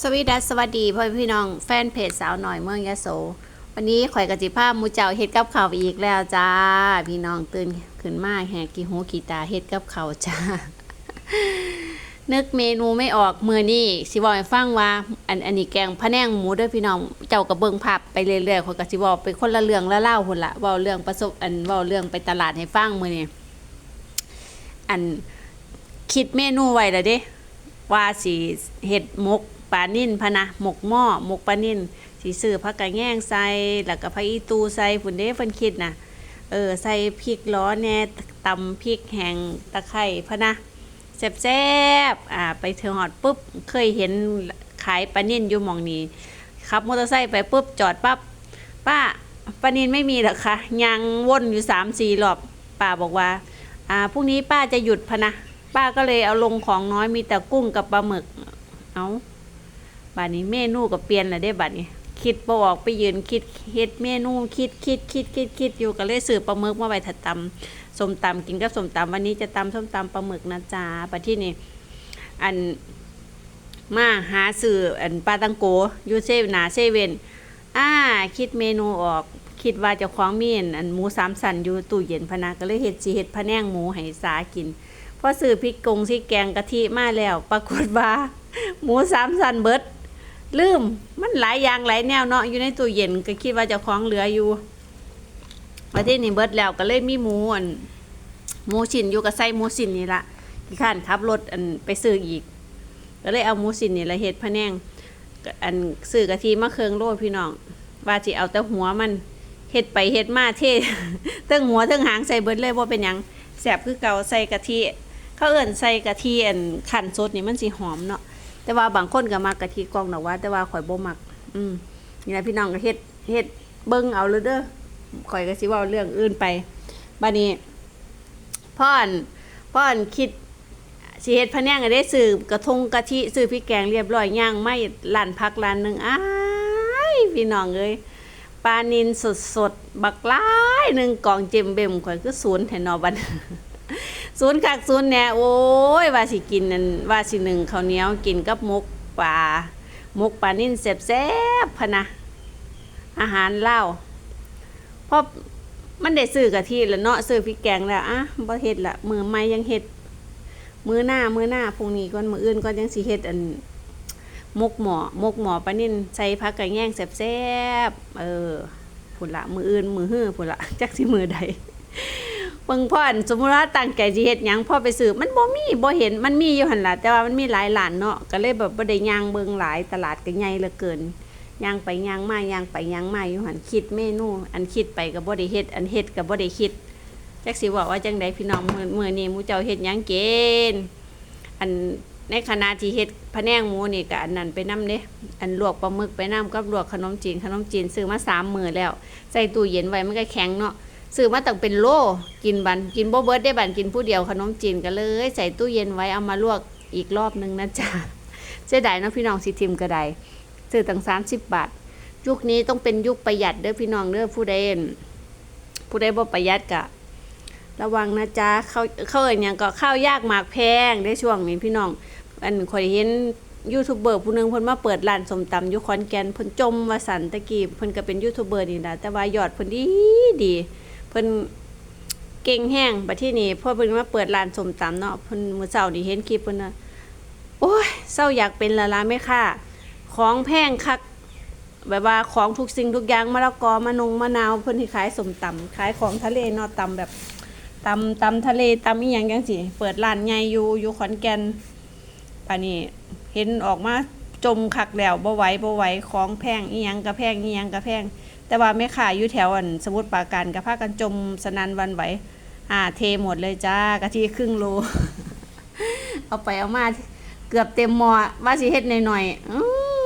สวีดัสสวัสดีพ่อพี่น้องแฟนเพจสาวหน่อยเมืองยะโส วันนี้ข่อยกะจิภาพมูเจ้าเฮ็ดกับข้าวอีกแล้วจ้า พี่น้องตื่นขึ้นมาแหกกี่หูกี่ตาเฮ็ดกับข้าวจ้า นึกเมนูไม่ออกมือนี่สิบอกให้ฟังว่า อันอันนี้แกงพะแนงหมูด้วยพี่น้องเจ้าก็เบิงภาพไปเรื่อยๆข่อยก็สิบอกเป็นคนละเรื่องละเล่าพุ่นละว้าเรื่องประสบอันว้าเรื่องไปตลาดให้ฟังมือนี้อันคิดเมนูไว้แล้วเด้ว่าสิเห็ดมก ปลานิ่นพะนะหมกหม้อหมกปลานิ่นสีซื้อผักกะแง่งใส่แล้วก็ผักอีตูใส่ฝุ่นเด้เพิ่นคิดน่ะเออใส่พริกล้อแน่ตำพริกแห้งตะไคร้พะนะแซ่บๆอ่าไปถึงหอดปุ๊บเคยเห็นขายปลานิ่นอยู่มองนี้ขับมอเตอร์ไซค์ไปปุ๊บจอดปั๊บป้าปลานิ่นไม่มีหรอกคะยังวนอยู่สามสี่รอบป้าบอกว่าอ่าพรุ่งนี้ป้าจะหยุดพะนะ ป้าก็เลยเอาลงของน้อยมีแต่กุ้งกับปลาหมึกเอา บัดนี้เมนูก็เปลี่ยนแล้วได้บัดนี้ คิดบ่ออกไปยืนคิดเฮ็ดเมนูคิดคิดคิดคิดคิดอยู่ก็เลยซื้อปลาหมึกมาไว้ถัดตำส้มตำกินกับส้มตำวันนี้จะตำส้มตำปลาหมึกนะจ๊ะบัดที่นี่อันมาหาซื้ออันปลาตังโกยูเซเว่นหนาเซเว่นอ่าคิดเมนูออกคิดว่าจะคล้องมีนอันหมูสามสันอยู่ตู้เย็นพนะก็เลยเฮ็ดสิเฮ็ดพะแนงหมูให้สากินพอซื้อพริกกงที่แกงกะทิมาแล้ว ปรากฏว่า หมูสามสันเบิด ลืม มันหลายอย่างหลายแนวเนาะอยู่ในตู้เย็นก็คิดว่าจะคล้องเหลืออยู่ประเทศนี้เบิดแล้วก็เลยมีหมูอันหมูชิ้นอยู่กับไส้หมูชิ้นนี่ละที่ข้านขับรถอันไปซื้ออีก ก็เลยเอาหมูชิ้นนี่ละเฮ็ดพะแนงอันซื้อกะทิมาเคืองโลพี่น้องว่าสิเอาแต่หัวมันเฮ็ดไปเฮ็ดมาเท่เทั้งหัวเทั้งหางใส่เบิดเลยว่าเป็นยังแสบคือเก่าใส่กะทิเขาเอิ่นใส่กะทิอันขันสดนี่มันสิหอมเนาะ แต่ว่าบางคนก็มักกะทิกล่องดอกว่า แต่ว่าข่อยบ่มัก อืมนี่นะพี่น้องก็เฮ็ดเฮ็ดเบิ่งเอาเลยเด้อข่อยก็สิว้าเรื่องอื่นไปบัดนี้พ่อนพ่อนคิดสิเฮ็ดพะแนงก็ได้ซื้อกระทงกะทิซื้อพริกแกงเรียบร้อยย่างไม่ร้านพักร้านหนึงอ้ายพี่น้องเอ้ยปลานินสดๆบักลายหนึ่งกล่องเจมเบมข่อยคือศูนย์แถนอบัด ศูนย์คักศูนย์แหน่โอ้ยว่าสิกินนั่นว่าสิหนึ่งข้าวเหนียวกินกับมกปลามกปลานิ่นแซ่บๆพะนะ อาหารเล่าเพราะมันได้ซื้อกะทิแล้วเนาะซื้อพริกแกงแล้วอะบ่เฮ็ดละมือใหม่ยังเฮ็ดมือหน้ามือหน้าพรุ่งนี้ก่อนมืออื่นก่อนยังสิเฮ็ดอันมกหมอมกหมอปลานิ่นใส่ผักกะแยงแซ่บๆเออพุ่นละมืออื่นมือฮื้อพุ่นละจักสิมือใด เบิ่งพ่ออันสมมุติว่าตั้งใจสิเฮ็ดหยังพ่อไปซื้อมันบ่มีบ่เห็นมันมีอยู่หั่นล่ะแต่ว่ามันมีหลายร้านเนาะก็เลยแบบบ่ได้ย่างเบิ่งหลายตลาดก็ใหญ่เหลือเกินย่างไปย่างมาย่างไปย่างมาอยู่หั่นคิดเมนูอันคิดไปก็บ่ได้เฮ็ดอันเฮ็ดก็บ่ได้คิดจักสิบอกว่าจังใดพี่น้องมื้อมื้อนี้หมู่เจ้าเฮ็ดหยังเกินอันในขณะที่เฮ็ดพะแนงหมูนี่ก็อันนั้นไปนำเด้อันลวกปลาหมึกไปนํกับลวกขนมจีนขนมจีนซื้อมาสามมื้อแล้วใส่ตู้เย็นไว้มันก็แข็งเนาะ ซื้อมาตั้งเป็นโลกินบันกินโบเบิร์ดได้บันกินผู้เดียวขนมจีนกันเลย ใส่ตู้เย็นไว้เอามาลวกอีกรอบนึงนะจ๊ะเสียดายนะพี่น้องสิทิมก็ได้ซื้อตั้งสามสิบบาท ยุคนี้ต้องเป็นยุคประหยัดเด้อพี่น้องเด้อผู้ใดอั่นผู้ใดบ่ประหยัดกะ ระวังนะจ๊ะเขาเขาอ่ยอย่างก็ข้าวยากหมากแพงได้ช่วงนี้พี่น้อง อันขอยเห็นยูทูบเบอร์ผู้นึงเพิ่นมาเปิดร้านสมตำอยู่ขอนแก่นเพิ่นจมว่าสันตะกี้เพิ่นก็เป็นยูทูบเบอร์นี่ละแต่ว่ายอดเพิ่นดีดี เพิ่นเก่งแห้งบัดที่นี่พ่อเพิ่นมาเปิดร้านสมตำเนาะเพิ่นมื้อเช้านี่เห็นคลิปเพิ่นน่ะโอ้ยเศร้าอยากเป็นละละแม่ค่ะของแพงคักแบบว่าของทุกสิ่งทุกอย่างมะละกอมะนงมะนาวเพิ่นที่ขายสมตำขายของทะเลเนาะตำแบบตำตำทะเลตำอีหยังจังซี่เปิดร้านใหญ่อยู่อยู่ขอนแก่นปานนี้เห็นออกมาจมคักแล้วบ่ไหวบ่ไหวของแพงอีหยังก็แพงอีหยังก็แพง แต่ว่าแม่ค้าอยู่แถวอันสมุทรปราการกับพากันจมสนันวันไหวอ่าเทหมดเลยจ้ากะทิครึ่งโล เอาไปเอามาเกือบเต็มหม้อว่าสิเฮ็ดหน่อยๆอื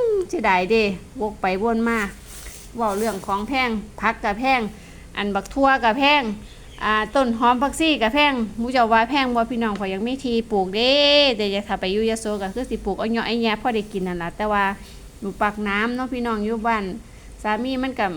มสิได้เด้วกไปวนมาเว้าเรื่องของแพงผักกะแพง อันบักทั่วกะแพงอ่าต้นหอมผักซี่กะแพงมูเจ้าว่าแพงบ่พี่น้องข่อยยังมีทีปลูกเด้แต่อยากถ้าไปอยู่ยะโสก็คือสิปลูกเอาเหยาะไอ้แยะพอได้กินนั่นล่ะแต่ว่าหนูปักน้ำเนาะพี่น้องอยู่บ้านสามีมันกับ